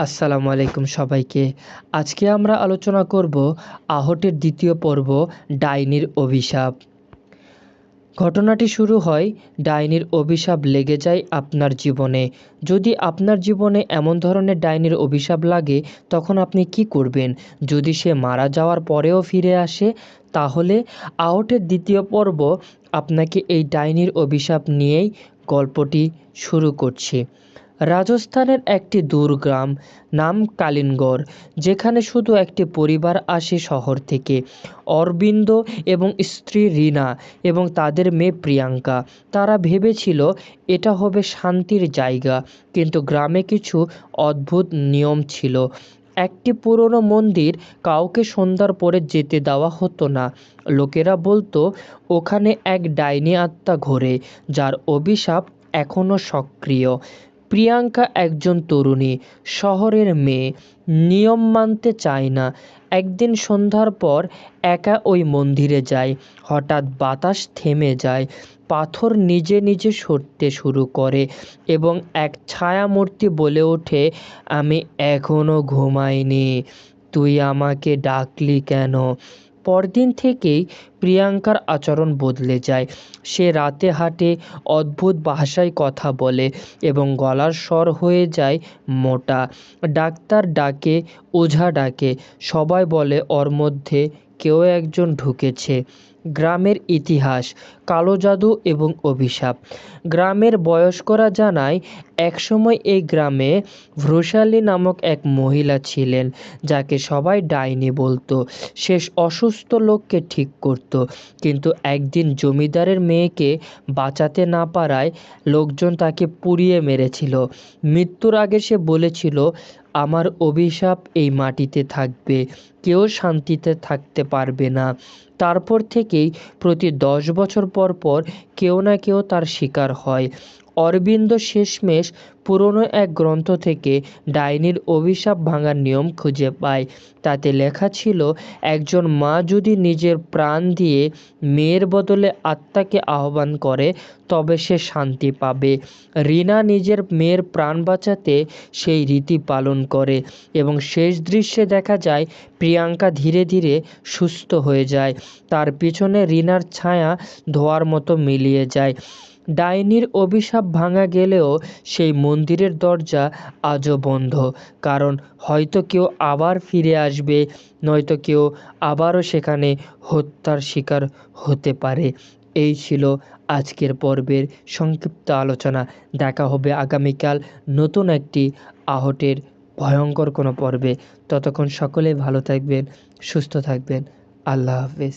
আসসালামু আলাইকুম সবাইকে। আজকে আমরা আলোচনা করব আহটের দ্বিতীয় পর্ব ডাইনির অভিশাপ। ঘটনাটি শুরু হয়, ডাইনির অভিশাপ লেগে যায় আপনার জীবনে। যদি আপনার জীবনে এমন ধরনের ডাইনির অভিশাপ লাগে, তখন আপনি কি করবেন? যদি সে মারা যাওয়ার পরেও ফিরে আসে, তাহলে আহটের দ্বিতীয় পর্ব আপনাকে এই ডাইনির অভিশাপ নিয়েই গল্পটি শুরু করছে। রাজস্থানের একটি দূরগ্রাম, নাম কালিনগড়, যেখানে শুধু একটি পরিবার আসে শহর থেকে। অরবিন্দ এবং স্ত্রী রিনা এবং তাদের মেয়ে প্রিয়াঙ্কা। তারা ভেবেছিল, এটা হবে শান্তির জায়গা। কিন্তু গ্রামে কিছু অদ্ভুত নিয়ম ছিল। একটি পুরনো মন্দির কাউকে সন্ধ্যার পরে যেতে দেওয়া হতো না। লোকেরা বলতো, ওখানে এক ডাইনি আত্মা ঘোরে, যার অভিশাপ এখনও সক্রিয়। প্রিয়াঙ্কা একজন তরুণী, শহরের মেয়ে। নিয়ম মানতে চায় না। একদিন সন্ধ্যার পর একা ওই মন্দিরে যায়। হঠাৎ বাতাস থেমে যায়। পাথর নিজে নিজে সরতে শুরু করে এবং এক ছায়ামূর্তি বলে ওঠে, আমি এখনও ঘুমাইনি। তুই আমাকে ডাকলি কেন? পরদিন থেকেই প্রিয়াঙ্কার আচরণ বদলে যায়। সে রাতে হাঁটে, অদ্ভুত ভাষায় কথা বলে এবং গলার স্বর হয়ে যায় মোটা। ডাক্তার ডাকে, ওঝা ডাকে। সবাই বলে, ওর মধ্যে কেউ একজন ঢুকেছে। গ্রামের ইতিহাস, কালো জাদু এবং অভিশাপ। গ্রামের বয়স্করা জানায়, একসময় এই গ্রামে ভ্রুশালী নামক এক মহিলা ছিলেন, যাকে সবাই ডাইনি বলতো। সে অসুস্থ লোককে ঠিক করত। কিন্তু একদিন জমিদারের মেয়েকে বাঁচাতে না পারায় লোকজন তাকে পুড়িয়ে মেরেছিল। মৃত্যুর আগে সে বলেছিল আমার অভিশাপ এই মাটিতে থাকবে, কেউ শান্তিতে থাকতে পারবে না। তারপর থেকেই প্রতি দশ বছর পর পর কেউ না কেউ তার শিকার হয়। অরবিন্দ শেষমেশ পুরনো এক গ্রন্থ থেকে ডাইনির অভিশাপ ভাঙার নিয়ম খুঁজে পায়। তাতে লেখা ছিল, একজন মা যদি নিজের প্রাণ দিয়ে মেয়ের বদলে আত্মাকে আহ্বান করে, তবে সে শান্তি পাবে। রিনা নিজের মেয়ের প্রাণ বাঁচাতে সেই রীতি পালন করে এবং শেষ দৃশ্যে দেখা যায়, প্রিয়াঙ্কা ধীরে ধীরে সুস্থ হয়ে যায়। তার পিছনে রিনার ছায়া ধোয়ার মতো মিলিয়ে যায়। ডাইনির অভিশাপ ভাঙা গেলেও সেই মন্দিরের দরজা আজও বন্ধ। কারণ হয়তো কেউ আবার ফিরে আসবে, নয়তো কেউ আবারও সেখানে হত্যার শিকার হতে পারে। এই ছিল আজকের পর্বের সংক্ষিপ্ত আলোচনা। দেখা হবে আগামীকাল নতুন একটি আহটের ভয়ঙ্কর কোনো পর্বে। ততক্ষণ সকলেই ভালো থাকবেন, সুস্থ থাকবেন। আল্লাহ হাফেজ।